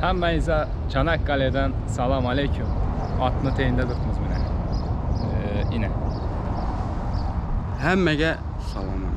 Hammangizga Çanakkale'den salam aleyküm. Atını teyinde duribmiz mana. Ee, ine. Hammaga salom alaykum.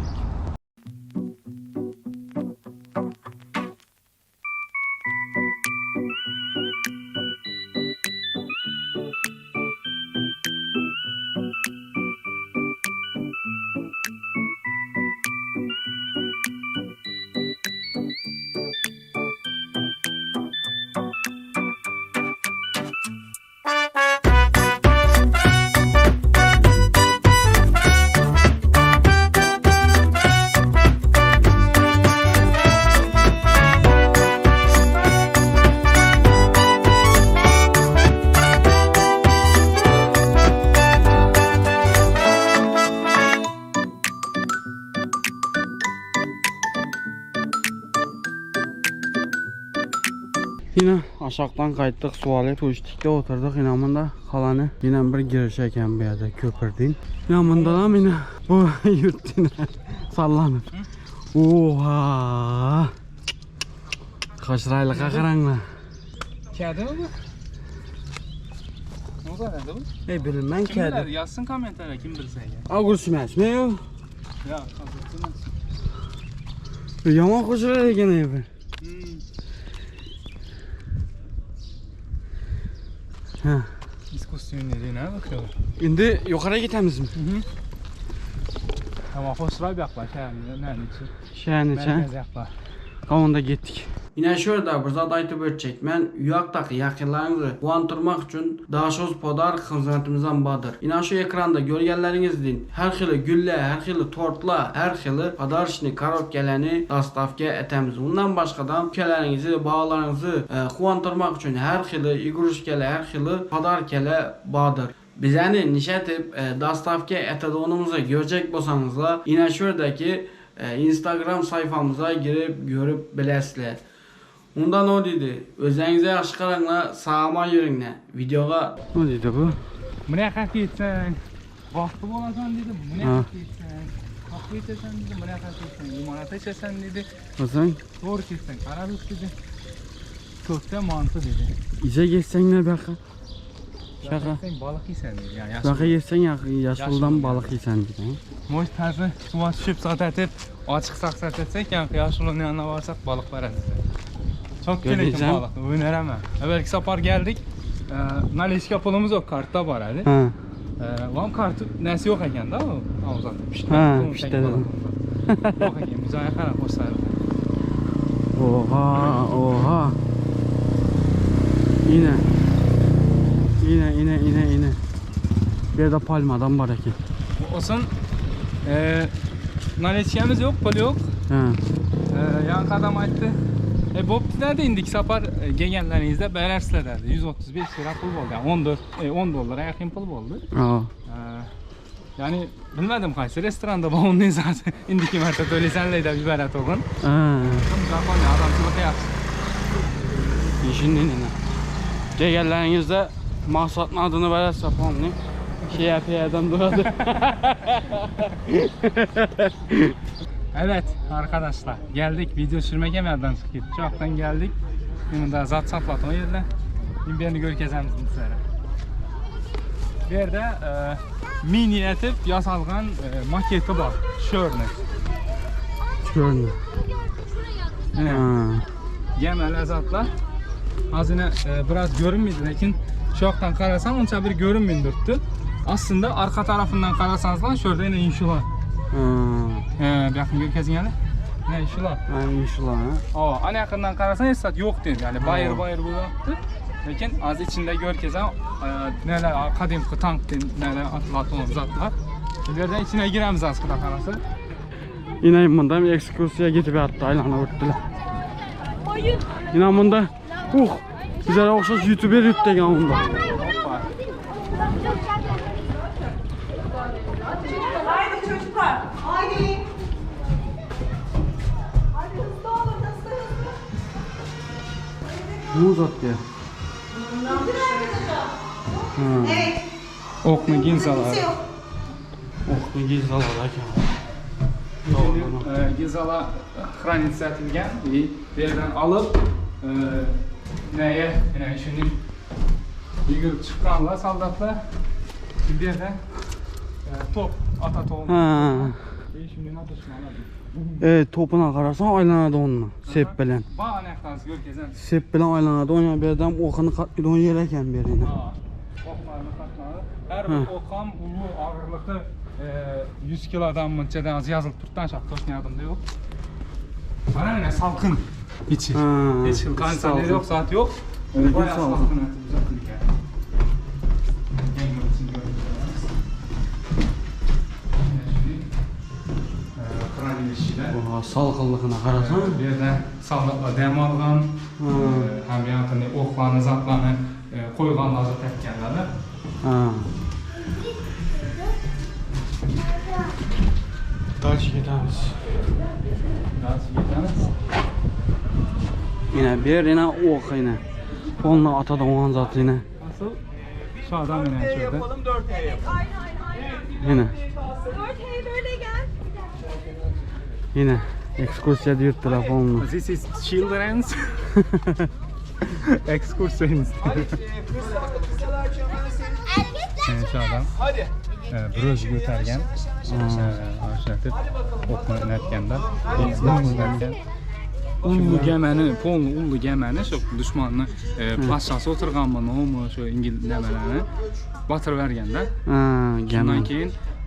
Yine aşağıdan kayıttık sualı turistikte oturduk inamında kalanı yine bir giriş eken bir yerde köpürdün. İnamında da yine bu yurt yine sallanır. Oha. Kaçıraylı kakaranla. Kedi mi bu? Ne kadar bu? Ey bilinmem Kim bilir? kedi. Yazsın komentara kim bilse ya. Ağır sümez mi yok? Ya kazıksınız. Yaman koşurar gene evi. Hmm. Ha. İskosyonlarına bakıyorlar. Şimdi yukarı gitemiz mi? Hı hı. Ama hoşlar yaklaş yani. Ne için? Şehrin içe. Merkez yaklaş. Kavanda gittik. Yine şurada bir zat aytıp ötecek. Ben uyaktaki yakınlarınızı kuvantırmak için daha şoz podar hizmetimizden badır. Yine şu ekranda görgenlerinizden her xili gülle, her xili tortla, her xili podar işini karok geleni dastavke etemiz. Bundan başkadan ülkelerinizi, bağlarınızı kuvantırmak için her xili igrushkele, her xili podar kele badır. Bizəni nişetip e, dastavke etediğimizi görecek bolsanızlar yine şuradaki e, Instagram sayfamıza girip görüp bilesizler. Ondan o dedi. Özünüze yaxşı qaranglar, sağama yürünglar. Videoga Ne dedi bu? Buna yoqqa ketsan. Vaqti bo'lasan dedi. Yoqqa ketsan. Qahva ichasan dedi. Buna yoqqa ketsan. Limonata ichasan dedi. O'zing To'g'ri ketsan. Qarabuz dedi. To'rtta manti dedi. iza yesang ne baqa? Şaka. Sen baliq yeysan dedi. Yani Baqa yaxshi. yesang yashildan baliq yeysan dedi. Mo'j tazi suv tushib sotib, ochiq saqsatsak, yan quyoshning yanına borsak baliq beradi. Çok Gördün kerak sen? balık. Önərəmə. Evvelki safar geldik. E, Naleşka pulumuz yok. Kartta var hadi. Ha. E, Vam kartı nəsi yok ekan da o. Avzat. Ha, işte dedim. Yok ekan. Biz aya qarab qo'shsayıq. Oha, oha. Yine. Yine, yine, yine, yine. Bir de palmadan var ekin. Olsun. E, Naleşkamiz yok, pul yok. Ha. E, yan qadam aytdi. E bo'pti dedi indik safar e, kelganlaringizda berarsizlar dedi. 135 lira pul bo'ldi. Yani 14 e, 10 dollara yaqin pul bo'ldi. Aa. Ee, yani bilmedim qaysi restoranda bağımlıyız zaten. İndiki marta to'laysan deydi yuboradi o'g'in. Ha. Zakon odamchilik yaxshi. İşin yine. Gelgenlerinizde mahsatın adını verirse pomni. Şey yapıyor adam duradı. Evet arkadaşlar geldik video sürmek yerden çıktık. Çoktan geldik. Şimdi daha zat satlat o yerden. Şimdi birini görkezemiz sizlere. Bir yerde e, mini etip yasalgan e, maketi var. Şörne. Görünüyor. Evet. Ha. Yemeli zatlar. Az yine e, biraz görünmüyordu lakin şoktan karasan onca bir görünmüyordu. Aslında arka tarafından karasanız lan şurada yine inşular. Ee, bir yakın görkezin yani. Ne inşular? Yani inşallah ha. O ana yakından karasan esat yok değil. Yani bayır bayır bu yaptı. Lakin az içinde görkezen e, neler kadim tank neler atlatın zatlar. Bir yerden içine giremiz az kadar karası. Yine bunda bir ekskursiya gidip yattı aylana öttüler. Yine bunda uh güzel okşaş youtuber yuttu ya bunda. Ne uzattı ya? Ha. Evet. Okmu ginzalar. Oh ne gizli aladaki. e, hran etilgan. Bu yerdan olib e, şunun yugurib chiqqanlar soldatlar bu yerda e, top ata to'p Ha. E, shundan atishmalar Evet topuna qarasam aylanadi onunla. Sep bilan. bana yoqdan ko'rkazan Sep bilan aylanadi. Ona bir adam o'qini qatlaydi o'n yer ekan berine. Oklarını katmalı. Her bir okam ulu ağırlığı e, 100 kilodan az yazılıp turttan şak toşun yardımda yok. Bana ne salkın içi. Ha, Hiç kanser salkın. yok saat yok. Evet, Bayağı salkın. salqınlığına qarasan. Birdən sağlıqla dəm alğan, e, həm yəni oxlanı, zatlanı e, qoyğan lazım təkkənlərə. Ha. Daç gedəmiz. Daç gedəmiz. Bir, yenə ox yenə. Onunla atada olan zatı yenə. Asıl sağdan yenə çöldü. Yine. 4 böyle gel. Yine. Ekskursiya deyip telefonla. This is children's excursions. götərgən, aşırtıb oxunu nətkəndə, bunu nətkən. Ullu gəməni, polnu ullu gəməni, şu düşmanını e, paşası oturğan mı, o mu, şu İngil nəmələrini batır vergəndə. Ha, Ondan gene. keyin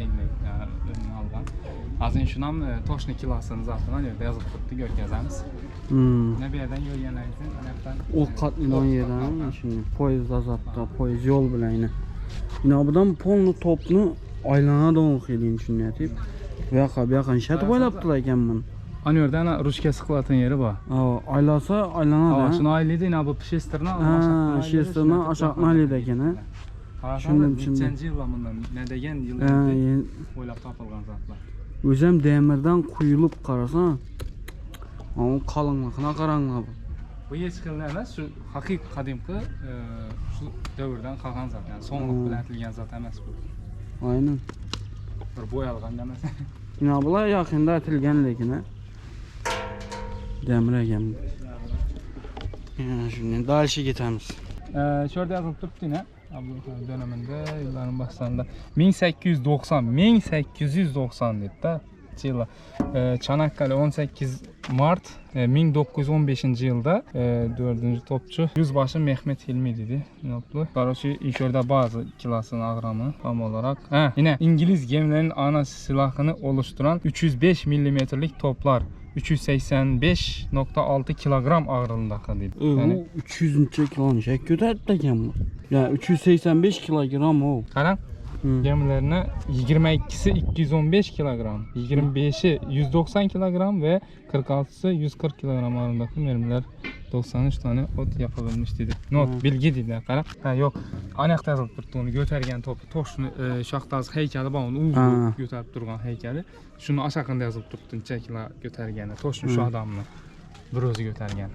Yani önüne algan. Az inşunam e, toşni kilasını zaten öyle yazıp tuttu görkezemiz. Hmm. Ne bir yerden görgenlersin, anaktan. O katlı on yerden şimdi poyez azatta, poyez yol bile yine. Yine buradan polnu toplu aylana da okuyayım şimdi yatayım. Ve yaka bir yakan şat boylaptılar iken bunu. Anörden ruşke sıkılatın yeri var. Aa, aylasa aylana Aa, da. şunu ailede yine bu pişestirine Ha, şesterine aşağıtma halde gene. Düşündüm, Düşündüm, düşündüm. Neçenci yıl bundan, ne degen yıl Ha, önce yen- oylap tapılgan zatlar. Özüm demirden kuyulup karasa. Ama kalınlıkına karanlığa bu. Şu hakik kadimki e, şu dövrden kalkan zat yani sonluk Hmm. bilen etilgen zat emas bu. Aynen. Bir boyalgan demez. Yine bunlar yakında atilgen lekine. Demir egen bu. Ya şimdi daha işe gitemiz. Ee, şurada yazılıp durdu yine. Abdülhamid döneminde yılların başlarında 1890 1890 dedi yılı. Çanakkale 18 Mart e, 1915-ci 4-cü e, topçu yüzbaşı Mehmet Hilmi idi. Noplu. Qaroçi ilk bazı kilasının ağramı tam olarak. Hə, yenə İngiliz gemilərinin ana silahını oluşturan 305 millimetrlik toplar 385.6 kilogram ağırlığında dedi. Yani, o 300 kilonu çek götürdü de gemi. Ya 385 kilogram o. Qaran Hı. gemilerine 22'si 215 kilogram, 25'i 190 kilogram ve 46'sı 140 kilogram ağırlığındaki mermiler 93 tane ot yapabilmiş dedi. Not bilgi dedi qara. Ha yok. Anaqda yazılıb durdu onu götərgən topu. Toşunu e, şaxtaz heykəli bağın Ha. uzun götərib durğan heykəli. Şunu aşağında yazılıb durdu çəkila götərgəni. Toşunu şu Hı. adamını bir özü götərgən.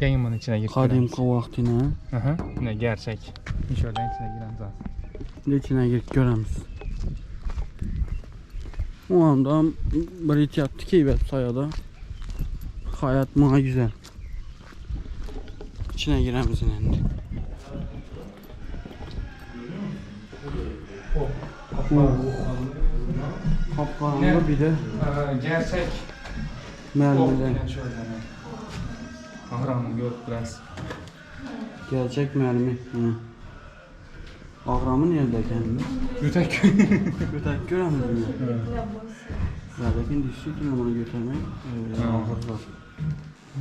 Gemimin içine girib. Kadim vaktine. Hı hı. Ne gerçek. İçine giren zaten. İçine girip göremiz. O anda bir ihtiyat dikey sayada. Hayat bana güzel. İçine giremiz şimdi. Kapkaranlığı bir de Ee, gerçek mermiler. Kahraman görüp biraz. Gerçek mermi. Hı. Ağramı nerede kendi? Yütek. Götürüp göremiz mi? Zaten düştü ki bunu götürmek. Ee, var.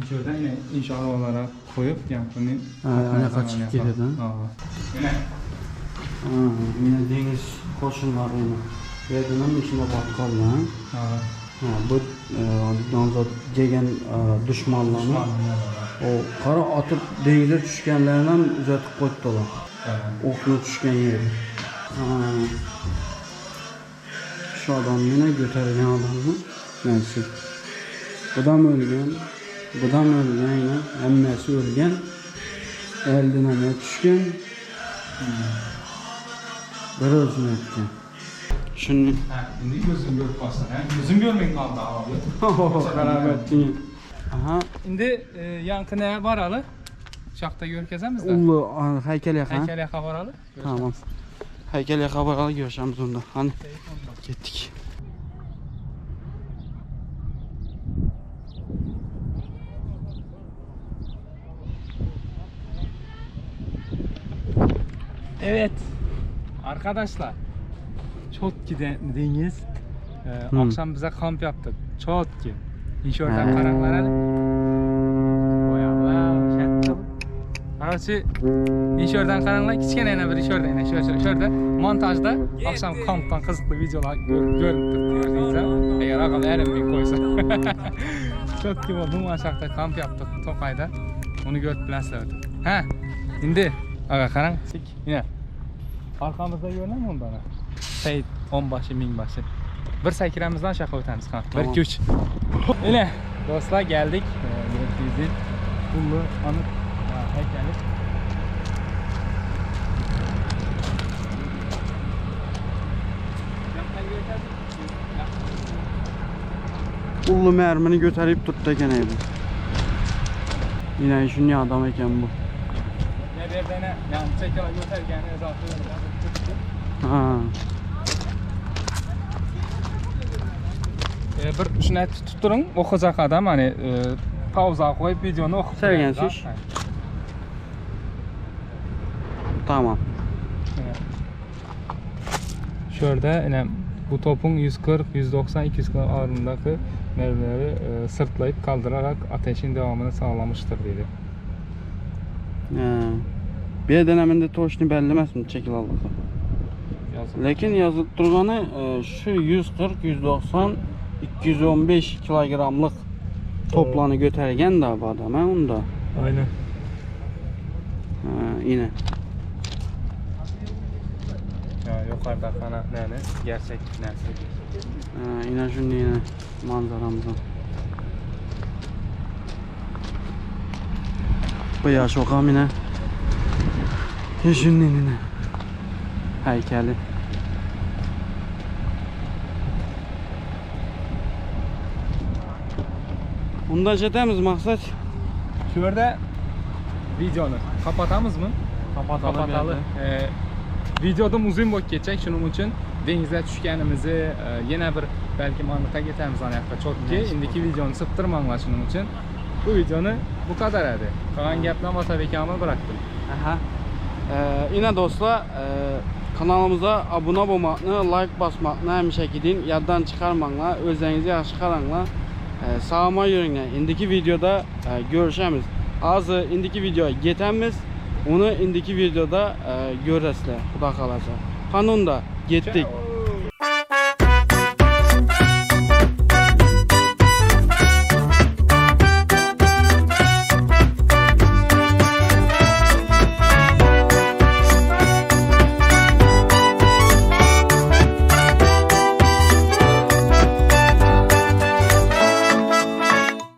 Şuradan yine inşallah olarak koyup yankını Ha, yana kaçıp gidiyor ha? Yine Ha, yine deniz koşullarıyla. Verdiğinin içinde batkal ya. ha, Ha, bu e, namzat degen e, düşmanlarını düşman. o kara atıp denize düşkenlerinden uzatıp koydular. Okunu düşken yeri. Ha. Şu adam yine götürgen adamı. Neyse. Bu da mı ölgen? Bu da mı ölgen yine? Emmesi ölgen. Elden ele düşken. Bir özün etken. Şunu Ha, şimdi gözüm görüp bastın. Ha? Gözüm görmeyin kaldı abi. Xarab etdin. Aha. Şimdi e, yankı ne varalı? Şakta görkezemiz de. Ullu a, heykel yaka. Heykel yaka varalı. Tamam. Heykel yaka bakalı görüşemiz Evet. Arkadaşlar. Çotki deniz. Ee, hmm. Akşam bize kamp yaptık. Çotki. İnşörden karaklara. Boyalar. Şettim. Arası inşörden karanlar kiçkeneyine bir inşörden. Şöyle şöyle montajda akşam kamptan kızıklı videolar gör, görüntü gördüğünüzde eğer akıl erim bir koysa. Çok gibi bu maşakta kamp yaptık Tokay'da. Onu görüp bilen sevdim. Ha, indi. Aga karan. Sik. Yine. Arkamızda görünür mü ondan? Seyit onbaşı mingbaşı. Bir saykiramızdan şaka ötemiz kan. Bir Tamam. iki üç. Öyle dostlar geldik. Ee, Gördüğünüz Kullu anıt ya, heykeli. Ullu mermini götürüp tuttu gene bu. Yine işin ya adam eken bu. Ne bir tane yani çekele götürgen ezatı Ha. Ee, bir shuni aytib turing o'qiyajaq adam hani e, pauza qo'yib videoni o'qib Sevgansiz? Evet. Şurada yine bu topun 140, 190, 200 kilo ağırlığındaki mermileri e, sırtlayıp kaldırarak ateşin devamını sağlamıştır dedi. Ha. Bir deneminde toşunu bellemezsin çekil. Yazılı. Lekin yazıp durganı e, şu 140, 190, 215 kilogramlık toplanı götürgen de bu adam ha onda. Aynen. Ha, yine. Ya yukarıda kana yani gerçek nersi. Ha, yine şimdi yine manzaramızdan. Bu yaş okam yine. Yine. Heykeli. Bunda çetemiz maksat. Şurada videonu kapatamız mı? Kapatalı. Ee, videoda uzun bo'lib ketecek shuning uchun dengizga tushganimizni e, yana bir balki mantiqqa ketamiz anayoqqa chotki indiki videoni siptirmanglar shuning uchun bu videoni bu kadar edi qolgan gaplarni otabekama bıraktım Aha. Ee, yine dostlar e, kanalımıza abone olmakla, like basmakla həmişə gidin, yaddan çıxarmaqla, özünüzü yaxşı qaranla e, sağıma yürüyün. İndiki videoda e, görüşəmiz. Azı indiki videoya getəmiz, onu indiki videoda e, görəsizlər. Xuda qalacaq. Kanunda getdik. Ciao.